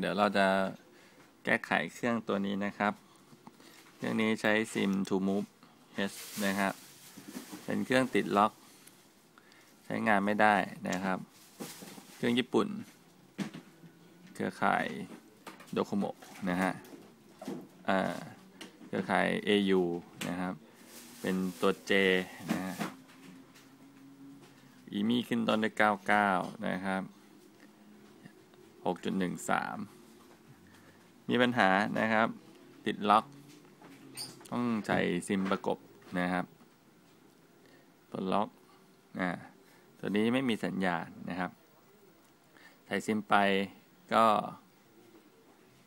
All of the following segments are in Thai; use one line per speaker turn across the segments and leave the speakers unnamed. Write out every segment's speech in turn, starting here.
เดี๋ยวเราจะแก้ไขเครื่องตัวนี้นะครับ เครื่องนี้ใช้ SIM to move H นะครับ เป็นเครื่องติดล็อก ใช้งานไม่ได้นะครับ เครื่องญี่ปุ่น เครือข่ายโดโคโมนะฮะเครือข่าย AU นะครับ เป็นตัว J นะฮะอีมีขึ้นต้นด้วย99 นะครับ 6.13 มีปัญหานะครับ ติดล็อก ต้องใช้ซิมประกบนะครับปลดล็อกนะตัวนี้ไม่มีสัญญาณนะครับ ใส่ซิมไปก็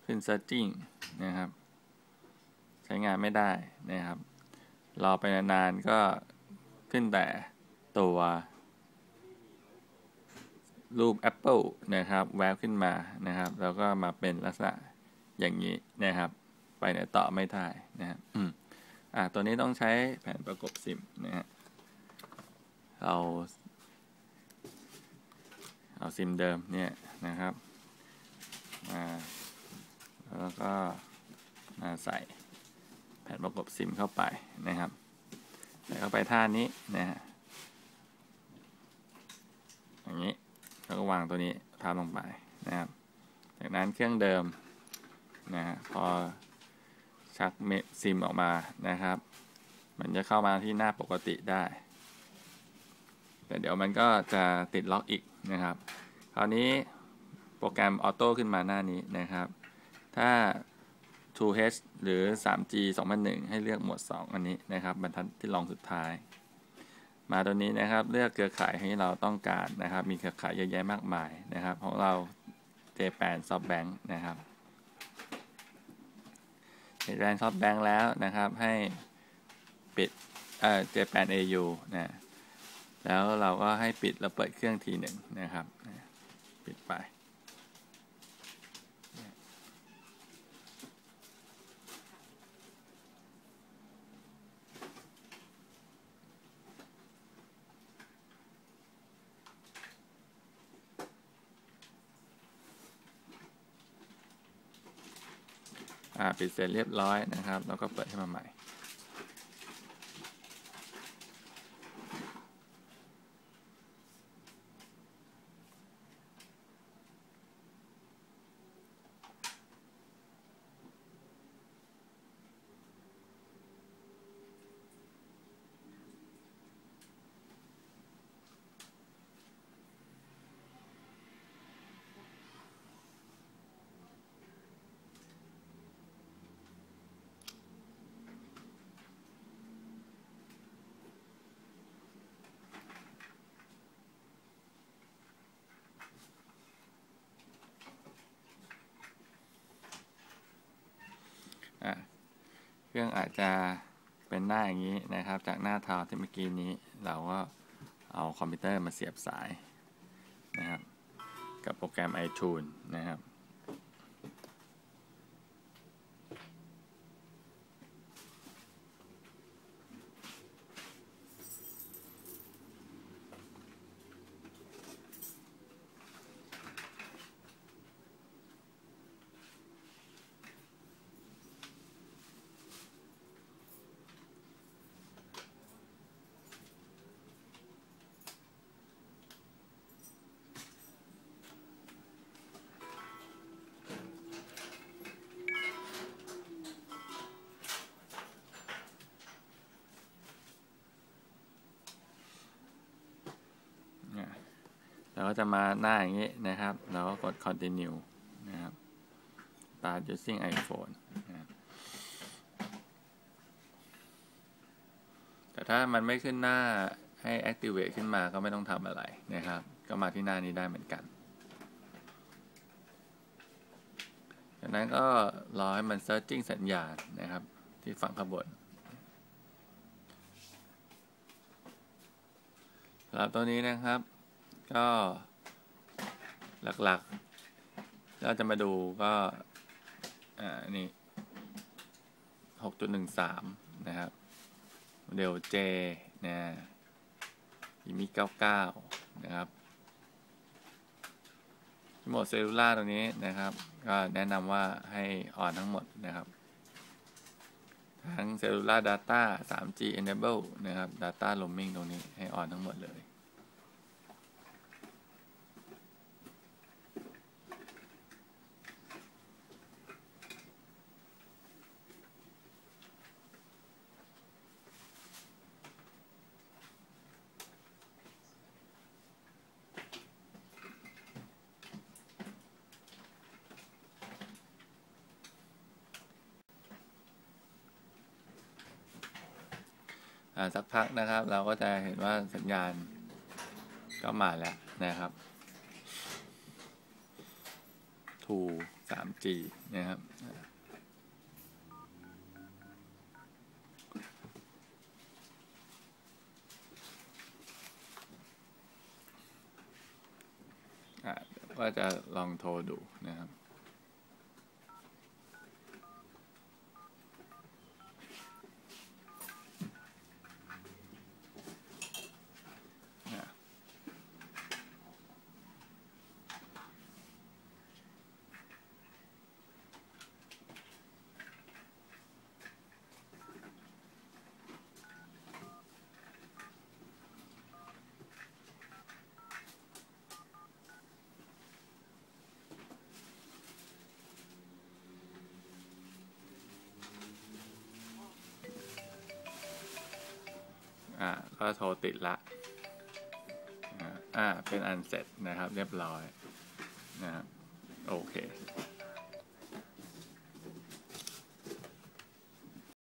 ขึ้น searching นะครับ ใช้งานไม่ได้นะครับ รอไปนานๆก็ขึ้นแต่ตัว รูป Apple นะครับแวบขึ้นมานะครับ แล้วก็มาเป็นลักษณะอย่างนี้นะครับ ไปไหนต่อไม่ได้นะครับอืมอ่าตัวนี้ต้องใช้แผ่นประกบซิมนะฮะเอาเอาซิมเดิมเนี่ยนะครับมาแล้วก็มาใส่แผ่นประกบซิมเข้าไปนะครับใส่เข้าไปท่านี้นะฮะอย่างนี้ แล้วก็วางตัวนี้ทับลงไปนะครับ จากนั้นเครื่องเดิมนะฮะพอชักเมซิมออกมานะครับ มันจะเข้ามาที่หน้าปกติได้ แต่เดี๋ยวมันก็จะติดล็อกอีกนะครับ คราวนี้โปรแกรมออโต้ขึ้นมาหน้านี้นะครับ ถ้า 2H หรือ 3G 2001 ให้เลือกหมวด 2 อันนี้นะครับ บรรทัดที่รองสุดท้าย มาตัวนี้นะครับเลือกเครือข่ายให้เราต้องการนะครับ มีเครือข่ายเยอะแยะมากมายนะครับ ของเราเจแปนซอฟแบงค์นะครับเจแปนซอฟแบงค์แล้วนะครับให้ปิดเอ่อเจแปนเอยูนะแล้วเราก็ให้ปิดแล้วเปิดเครื่องทีหนึ่งนะครับ ปิดไป ปิดเสร็จเรียบร้อยนะครับ แล้วก็เปิดขึ้นมาใหม่ เครื่องอาจจะเป็นหน้าอย่างนี้นะครับ จากหน้าทาวที่เมื่อกี้นี้ เราก็เอาคอมพิวเตอร์มาเสียบสายนะครับ กับโปรแกรม iTunes นะครับ ก็จะมาหน้าอย่างนี้นะครับ เราก็กด continue นะครับ start using iPhone นะครับแต่ถ้ามันไม่ขึ้นหน้าให้ activate ขึ้นมาก็ไม่ต้องทำอะไรนะครับ ก็มาที่หน้านี้ได้เหมือนกัน จากนั้นก็รอให้มัน searching สัญญาณนะครับ ที่ฝั่งข้างบนสำหรับตัวนี้นะครับ ก็หลักๆเราจะมาดูก็ อ่า นี่หกจุดหนึ่งสามนะครับโมเดล J นะมีเก้าเก้านะครับโหมดเซลลูล่าตรงนี้นะครับ ก็แนะนำว่าให้อ่อนทั้งหมดนะครับทั้ง Cellular Data 3G Enable นะครับ Data Roaming ตรงนี้ให้ออนทั้งหมดเลย สักพักนะครับ เราก็จะเห็นว่าสัญญาณก็มาแล้วนะครับ2 3G นะครับอ่าก็จะลองโทรดูนะครับ อ่าก็โทรติดละอ่าอ่าเป็นอันเสร็จนะครับเรียบร้อยนะครับโอเค